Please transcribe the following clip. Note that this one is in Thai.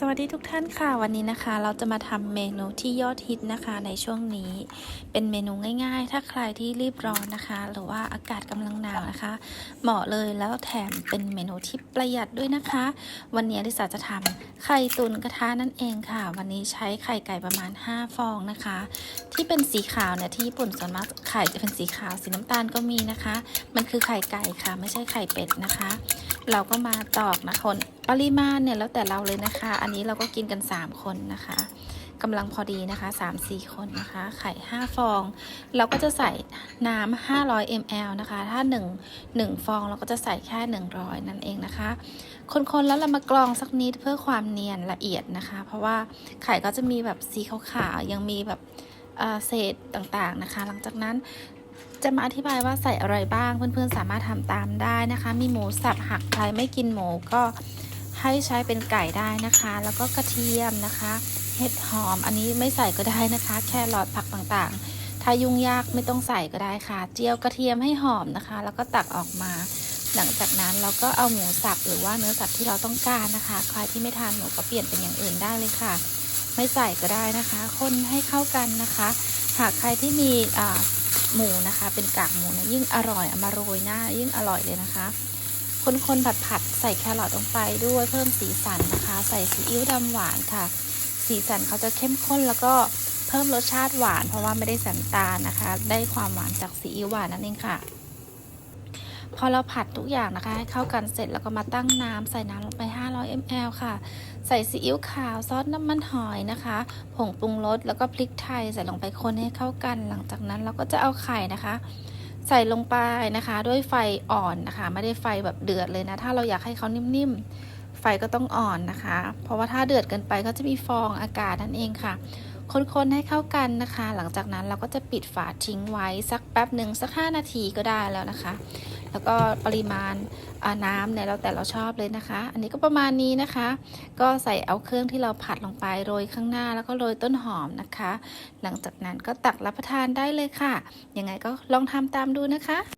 สวัสดีทุกท่านค่ะวันนี้นะคะ เราจะมาทำเมนูที่ยอดฮิตนะคะในช่วงนี้ เป็นเมนูง่ายๆ ถ้าใครที่รีบร้อนนะคะ หรือว่าอากาศกำลังหนาวนะคะ เหมาะเลยแล้วแถมเป็นเมนูที่ประหยัดด้วยนะคะ วันนี้ลิสาจะทำไข่ตุนกระทะนั่นเองค่ะ วันนี้ใช้ไข่ไก่ประมาณ 5 ฟองนะคะ ที่เป็นสีขาวเนี่ยที่ญี่ปุ่นส่วนมากไข่จะเป็นสีขาวสีน้ำตาลก็มีนะคะ มันคือไข่ไก่ค่ะ ไม่ใช่ไข่เป็ดนะคะ เราก็มาตอกนะคนปริมาณเนี่ยแล้วแต่เราเลยนะคะ อันนี้เราก็กินกัน 3 คนนะคะกำลังพอดีนะคะ3-4 คนนะคะ ไข่ 5 ฟอง เราก็จะใส่น้ำ500 ml นะคะ ถ้า 1 1 ฟองเราก็จะใส่แค่ 100 นั่นเองนะคะ คนๆ แล้วเรามากรองสักนิดเพื่อความเนียนละเอียดนะคะ เพราะว่าไข่ก็จะมีแบบสีขาวๆยังมีแบบเอ่อเศษต่างๆนะคะ หลังจากนั้น จะมาอธิบายว่าใส่อะไรบ้างเพื่อนๆสามารถทำตามได้นะคะ มีหมูสับหักใครไม่กินหมูก็ให้ใช้เป็นไก่ได้นะคะ แล้วก็กระเทียมนะคะ เห็ดหอมอันนี้ไม่ใส่ก็ได้นะคะ แครอทผักต่างๆ ถ้ายุ่งยากไม่ต้องใส่ก็ได้ค่ะ เจียวกระเทียมให้หอมนะคะ แล้วก็ตักออกมา หลังจากนั้นเราก็เอาหมูสับหรือว่าเนื้อสัตว์ที่เราต้องการนะคะ ใครที่ไม่ทานหมูก็เปลี่ยนเป็นอย่างอื่นได้เลยค่ะ ไม่ใส่ก็ได้นะคะ คนให้เข้ากันนะคะ หากใครที่มีอ่า หมูนะคะ เป็นกากหมูนะยิ่งอร่อยเอามาโรยหน้า ยิ่งอร่อยเลยนะคะ คนๆผัดผัดๆใส่แครอทลงไปด้วยเพิ่มสีสันนะคะ ใส่ซีอิ๊วดำหวานค่ะ สีสันเขาจะเข้มข้นแล้วก็เพิ่มรสชาติหวาน เพราะว่าไม่ได้ใส่น้ำตาลนะคะ ได้ความหวานจากซีอิ๊วหวานนั่นเองค่ะ พอเราผัดทุกอย่างนะคะ ให้เข้ากันเสร็จแล้วก็มาตั้งน้ำใส่น้ำลงไป 500 ml ค่ะ ใส่ซีอิ๊วขาวซอสน้ำมันหอยนะคะ ผงปรุงรสแล้วก็พริกไทยใส่ลงไปคนให้เข้ากัน หลังจากนั้นเราก็จะเอาไข่นะคะ ใส่ลงไปนะคะ ด้วยไฟอ่อนนะคะ ไม่ได้ไฟแบบเดือดเลยนะ ถ้าเราอยากให้เขานิ่มๆไฟก็ต้องอ่อนนะคะ เพราะว่าถ้าเดือดเกินไปก็จะมีฟองอากาศนั่นเองค่ะ คนๆให้เข้ากันนะคะ หลังจากนั้นเราก็จะปิดฝาทิ้งไว้สักแป๊บหนึ่งสัก 5 นาทีก็ได้แล้วนะคะ แล้วก็ปริมาณน้ำเนี่ยแล้วแต่เราชอบเลยนะคะ อันนี้ก็ประมาณนี้นะคะ ก็ใส่เอาเครื่องที่เราผัดลงไปโรยข้างหน้าแล้วก็โรยต้นหอมนะคะ หลังจากนั้นก็ตักรับประทานได้เลยค่ะ ยังไงก็ลองทำตามดูนะคะ